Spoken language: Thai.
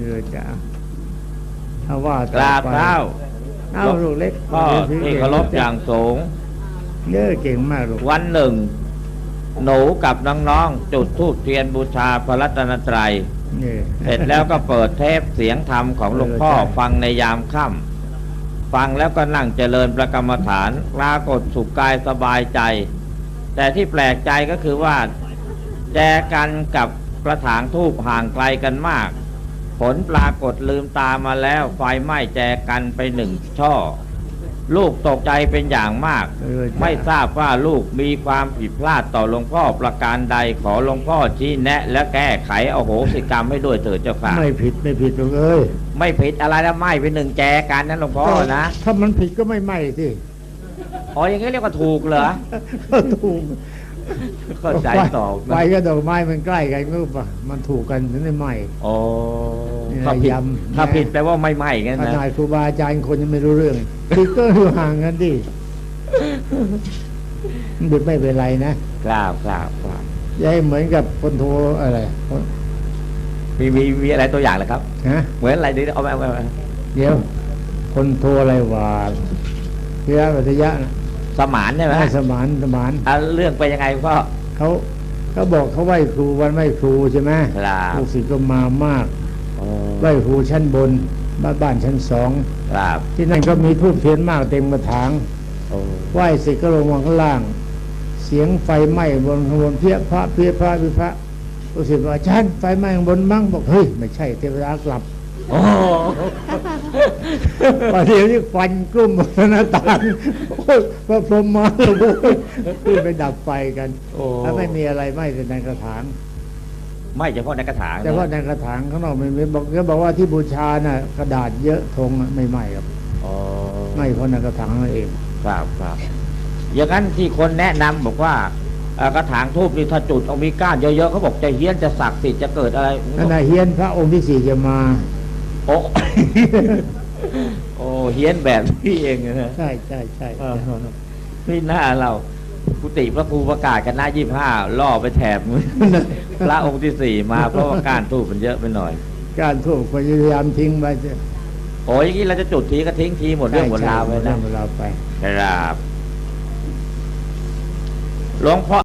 เออจ้ะถ้าว่ากราบเท้าเอาลูกเล็กพ่อที่เคารพอย่างสูง เยอะเก่งมากลูกวันหนึ่ง หนูกับน้องๆ จุดธูปเทียนบูชาพระรัตนตรัยนี่เสร็จแล้วก็เปิดเทปเสียงธรรมของหลวงพ่อเออใช่ ฟังในยามค่ำฟังแล้วก็นั่งเจริญประกรรมฐานปรากฏสุขกายสบายใจ แต่ที่แปลกใจก็คือว่า แจกันกับกระถางทูบห่างไกลกันมาก ผลปรากฏลืมตามาแล้ว ไฟไหม้แจกันไปหนึ่งช่อ ลูกตกใจเป็นอย่างมาก เออจ้ะ ไม่ทราบว่าลูกมีความผิดพลาดต่อหลวงพ่อประการใดขอหลวงพ่อชี้แนะ และแก้ไขอโหสิกรรมให้ด้วยเถิดเจ้าค่ะ ไม่ผิดไม่ผิดลูกเอ้ยไม่ผิดอะไรแล้วไม่เป็นหนึ่งแจกันนั้นหลวงพ่อนะถ้ามันผิดก็ไม่ไหม้สิอ๋ออย่างนี้เรียกว่าถูกเหรอก็ถูกเข้าใจตอบไฟกับดอกไม้มันใกล้กันก็ปะมันถูกกันถึงได้ไหม้โอ้นี่ ถ้าผิดยำถ้าผิดแปลว่าไม่ไหม้งั้นขนะนาดครูบาอาจารย์คนยังไม่รู้เรื่องผิดก็อยู่ห่างกันดิมันบิดไม่เป็นไรนะ กราบกราบกราบอย่าให้เหมือนกับคนโทรอะไรมีมีมีอะไรตัวอย่างเหรอครับ ฮะ เหมือนอะไรดีเอาไปเอาไปเอาไปเดี๋ยว คนโทรอะไรวาเพื่อวัทยะนะสมานใช่ไหมให้สมานสมานอะเรื่องไปยังไงพ่อเขาเขาบอกเขาไหว้ครูวันไหว้ครูใช่ไหมครับลูกศิษย์ก็มามากโอ้ ไหว้ครูชั้นบนบ้านบ้านชั้นสองกราบที่นั่นก็มีทูบเทียนมากเต็มกระถางโอ้ไหว้เสร็จก็ลงมาข้างล่าง เสียงไฟไหม้บนข้างบนเพี้ยพระเพี้ยพระเพี้ยพระรู้สึกว่าอาจารย์ไฟไหม้ข้างบนมั้งบอกเฮ้ยไม่ใช่เทวดากลับโอ้ประเดี๋ยวนี้ฟันกลุ้มบนหน้าต่างโอ้ยพระพรหมมาเลยโว้ยขึ้นไปดับไฟกันโอ้ถ้าไม่มีอะไรไหม้แต่ในกระถาง ไม่เฉพาะในกระถางนะแต่ว่าในกระถางข้างนอกไม่มีบอกก็บอกว่าที่บูชาน่ะกระดาษเยอะธงน่ะไม่ไหม้ครับอ๋อไหม้เพราะในกระถางนั่นเองครับครับอย่างนั้นที่คนแนะนำบอกว่าเอ่อกระถางทูบนี่ถ้าจุดเอามีก้านเยอะๆเขาบอกจะเฮี้ยนจะศักดิ์สิทธิ์จะเกิดอะไรนั่นน่ะเฮียนพระองค์ที่สี่จะมา โอ้โอ้เฮี้ยนแบบนี้เองนะใช่ใช่ใช่เออนี่หน้าเรา กุฏิพระครูประกาศกันหน้ายี่ห้าล่อไปแถบมือพระองค์ที่สี่มาเพราะว่าก้านทูบมันเยอะไปหน่อย การทูบพยายามทิ้งไว้โอ้ยอย่างนี้เราจะจุดทีก็ทิ้งทีหมดเรื่องหมดราวไปใช่นะหมดเรื่องหมดราวไปครับหลวงพ่อ